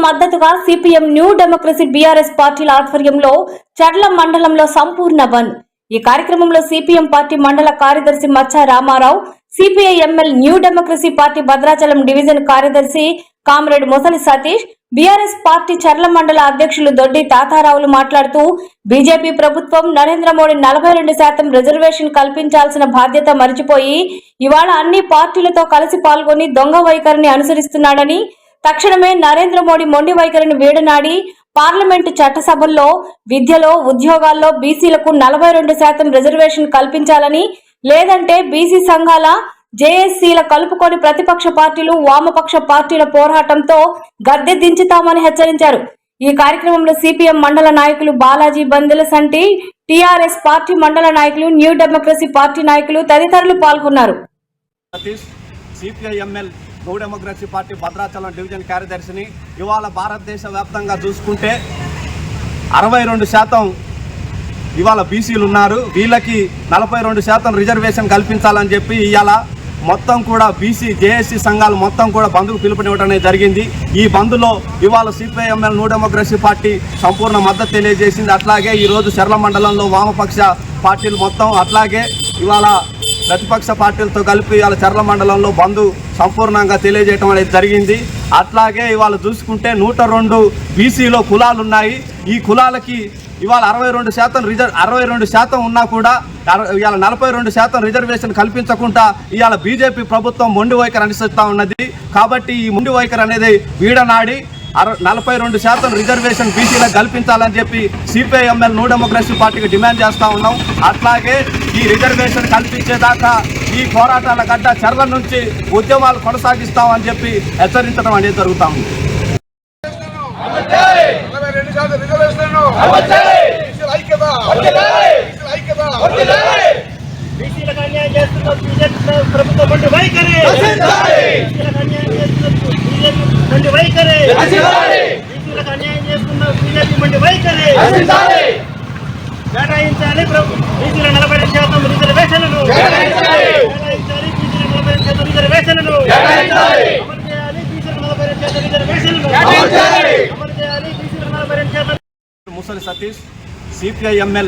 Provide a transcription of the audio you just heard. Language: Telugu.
మద్దతుగా సిపిఎం న్యూ డెమోక్రసీ బీఆర్ఎస్ పార్టీల ఆధ్వర్యంలో చర్ల మండలంలో సంపూర్ణ బంద్ ఈ కార్యక్రమంలో సిపిఎం పార్టీ మండల కార్యదర్శి Macha Ramarao CPI ML new democracy party Bhadrachalam division కార్యదర్శి comrade Musali Satish BRS party చర్ల మండల అధ్యక్షులు దొడ్డి తాతారావులు మాట్లాడుతూ బీజేపీ ప్రభుత్వం నరేంద్ర మోడీ నలభై రెండు శాతం రిజర్వేషన్ కల్పించాల్సిన బాధ్యత మరిచిపోయి ఇవాళ అన్ని పార్టీలతో కలిసి పాల్గొని దొంగ వైఖరిని అనుసరిస్తున్నాడని తక్షణమే నరేంద్ర మోడీ మొండి వైఖరిని వేడనాడి పార్లమెంటు చట్టసభల్లో విద్యలో ఉద్యోగాల్లో బీసీలకు నలభై రెండు శాతం రిజర్వేషన్ కల్పించాలని లేదంటే బీసీ సంఘాల జేఏసీల కలుపుకొని ప్రతిపక్ష పార్టీలు వామపక్ష పార్టీల పోరాటంతో గద్దె దించుతామని హెచ్చరించారు. ఈ కార్యక్రమంలో సిపిఎం మండల నాయకులు బాలాజీ బందెల సంటి టీఆర్ఎస్ పార్టీ మండల నాయకులు న్యూ డెమోక్రసీ పార్టీ నాయకులు తదితరులు పాల్గొన్నారు. సిపిఐఎంఎల్ గౌ డెమోక్రసీ పార్టీ భద్రాచలం డివిజన్ కార్యదర్శిని ఇవాళ భారతదేశ వ్యాప్తంగా చూసుకుంటే అరవై రెండు శాతం ఇవాళ బీసీలు ఉన్నారు. వీళ్ళకి నలభై రెండు శాతం రిజర్వేషన్ కల్పించాలని చెప్పి ఇవాళ మొత్తం కూడా బీసీ జేఏసీ సంఘాలు మొత్తం కూడా బంద్కు పిలుపునివ్వడం జరిగింది. ఈ బంద్లో ఇవాళ సిపిఐఎంఎల్ న్యూ డెమోక్రసీ పార్టీ సంపూర్ణ మద్దతు తెలియజేసింది. అట్లాగే ఈరోజు చర్ల మండలంలో వామపక్ష పార్టీలు మొత్తం. అట్లాగే ఇవాళ ప్రతిపక్ష పార్టీలతో కలిపి ఇవాళ చర్ల మండలంలో బంధు సంపూర్ణంగా తెలియజేయడం అనేది జరిగింది. అట్లాగే ఇవాళ చూసుకుంటే నూట రెండు బీసీలో కులాలు ఉన్నాయి. ఈ కులాలకి ఇవాళ అరవై రెండు శాతం రిజర్వ్ అరవై రెండు శాతం ఉన్నా కూడా ఇవాళ నలభై రెండు శాతం రిజర్వేషన్ కల్పించకుండా ఇవాళ బీజేపీ ప్రభుత్వం మొండి వైఖరి అనుసరిస్తూ ఉన్నది. కాబట్టి ఈ మొండి వైఖరి అనేది వీడనాడి నలభై రెండు శాతం రిజర్వేషన్ బీసీలకు కల్పించాలని చెప్పి సిపిఐఎంఎల్ న్యూ డెమోక్రసీ పార్టీకి డిమాండ్ చేస్తూ ఉన్నాం. అట్లాగే ఈ రిజర్వేషన్ కల్పించేదాకా ఈ పోరాటాల గడ్డ చర్ల నుంచి ఉద్యమాలు కొనసాగిస్తామని చెప్పి హెచ్చరించడం అనేది జరుగుతా ఉంది. ప్రభుత్వం వైఖరి. బీజేపీ వంటి వైఖరి. బీసీలకు అన్యాయం చేస్తున్న బీజేపీ వంటి వైఖరి. కేటాయించాలి ప్రభు- బీసీల నలభై రెండు శాతం రిజర్వేషన్లను కేటాయించాలి బీసీల నలభై రెండు శాతం రిజర్వేషన్లను అమలు చేయాలి బీసీల నలభై రెండు శాతం రిజర్వేషన్లను అమలు చేయాలి బీసీల నలభై రెండు శాతం ముసలి సతీష్ సిపిఐఎంఎల్